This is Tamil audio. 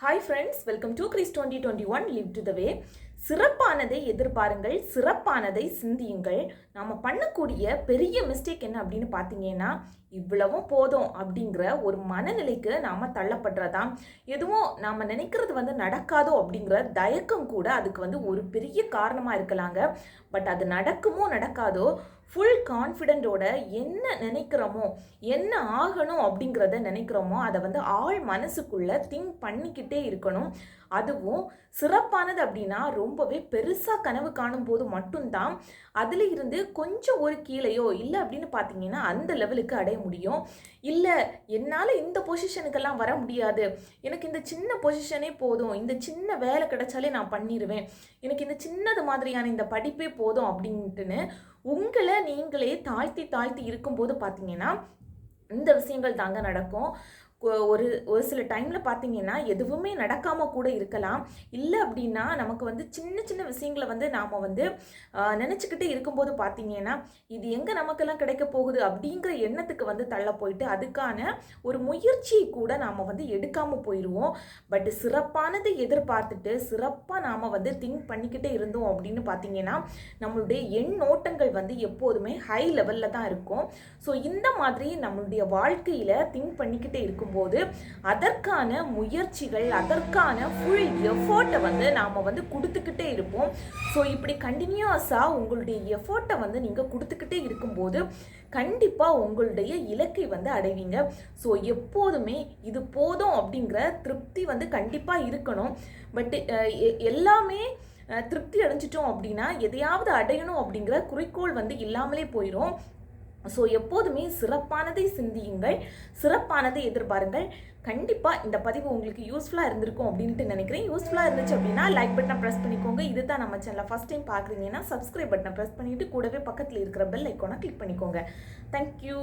Hi friends, welcome to Chris 2021 Live to the Way. சிறப்பானதை எதிர்பாருங்கள் சிறப்பானதை சிந்தியுங்கள். நாம் பண்ணக்கூடிய பெரிய மிஸ்டேக் என்ன அப்படின்னு பார்த்தீங்கன்னா இவ்வளவும் போதும் அப்படிங்கிற ஒரு மனநிலைக்கு நாம் தள்ளப்படுறதா எதுவும் நாம் நினைக்கிறது வந்து நடக்காதோ அப்படிங்கிற தயக்கம் கூட அதுக்கு வந்து ஒரு பெரிய காரணமாக இருக்கலாங்க. பட் அது நடக்குமோ நடக்காதோ ஃபுல் கான்ஃபிடென்ட்டோட என்ன நினைக்கிறோமோ என்ன ஆகணும் அப்படிங்கிறத நினைக்கிறோமோ அதை வந்து ஆள் மனசுக்குள்ளே திங்க் பண்ணிக்கிட்டே இருக்கணும். அதுவும் சிறப்பானது அப்படின்னா ரொம்பவே பெருசாக கனவு காணும் போது மட்டும்தான் அதில் இருந்து கொஞ்சம் ஒரு கீழேயோ இல்லை அப்படின்னு பார்த்தீங்கன்னா அந்த லெவலுக்கு அடைய முடியும். இல்லை என்னால் இந்த பொசிஷனுக்கெல்லாம் வர முடியாது. எனக்கு இந்த சின்ன பொசிஷனே போதும். இந்த சின்ன வேலை கிடைச்சாலே நான் பண்ணிடுவேன் எனக்கு இந்த சின்னது மாதிரியான இந்த படிப்பே போதும் அப்படின்ட்டுன்னு உங்களை நீங்களே தாழ்த்தி தாழ்த்தி இருக்கும்போது பார்த்தீங்கன்னா இந்த விஷயங்கள் தாங்க நடக்கும். ஒரு ஒரு சில டைமில் பார்த்தீங்கன்னா எதுவுமே நடக்காமல் கூட இருக்கலாம். இல்லை அப்படின்னா நமக்கு வந்து சின்ன சின்ன விஷயங்களை வந்து நாம் வந்து நினச்சிக்கிட்டே இருக்கும்போது பார்த்தீங்கன்னா இது எங்கே நமக்கெல்லாம் கிடைக்க போகுது அப்படிங்கிற எண்ணத்துக்கு வந்து தள்ள போயிட்டு அதுக்கான ஒரு முயற்சியை கூட நாம் வந்து எடுக்காமல் போயிடுவோம் பட் சிறப்பானதை எதிர்பார்த்துட்டு சிறப்பாக நாம் வந்து திங்க் பண்ணிக்கிட்டே இருந்தோம் அப்படின்னு பார்த்தீங்கன்னா நம்மளுடைய எண் ஓட்டங்கள் வந்து எப்போதுமே ஹை லெவலில் தான் இருக்கும். ஸோ இந்த மாதிரி நம்மளுடைய வாழ்க்கையில் திங்க் பண்ணிக்கிட்டே இருக்கும் போது அதற்கான முயற்சிகள் அதற்கான ஃபுல் எஃபோர்ட்டை வந்து நாம் வந்து கொடுத்துக்கிட்டே இருப்போம். ஸோ இப்படி கண்டினியூஸாக உங்களுடைய எஃபோர்ட்டை வந்து நீங்கள் கொடுத்துக்கிட்டே இருக்கும்போது கண்டிப்பாக உங்களுடைய இலக்கை வந்து அடைவீங்க. ஸோ எப்போதுமே இது போதும் அப்படிங்கிற திருப்தி வந்து கண்டிப்பாக இருக்கணும். பட் எல்லாமே திருப்தி அடைஞ்சிட்டோம் அப்படின்னா எதையாவது அடையணும் அப்படிங்கிற குறிக்கோள் வந்து இல்லாமலே போயிடும் ஸோ எப்போதுமே சிறப்பானதை சிந்தியுங்கள் சிறப்பானதை எதிர்பாருங்கள். கண்டிப்பாக இந்த பதிவு உங்களுக்கு யூஸ்ஃபுல்லாக இருந்திருக்கும் அப்படின்ட்டு நினைக்கிறேன். யூஸ்ஃபுல்லாக இருந்துச்சு அப்படின்னா லைக் பட்டனை ப்ரெஸ் பண்ணிக்கோங்க. இதுதான் நம்ம சேனலில் ஃபஸ்ட் டைம் பார்க்குறீங்கன்னா சப்ஸ்கிரைப் பட்டனை ப்ரெஸ் பண்ணிவிட்டு கூடவே பக்கத்தில் இருக்கிற பெல் ஐக்கோனை கிளிக் பண்ணிக்கோங்க. Thank you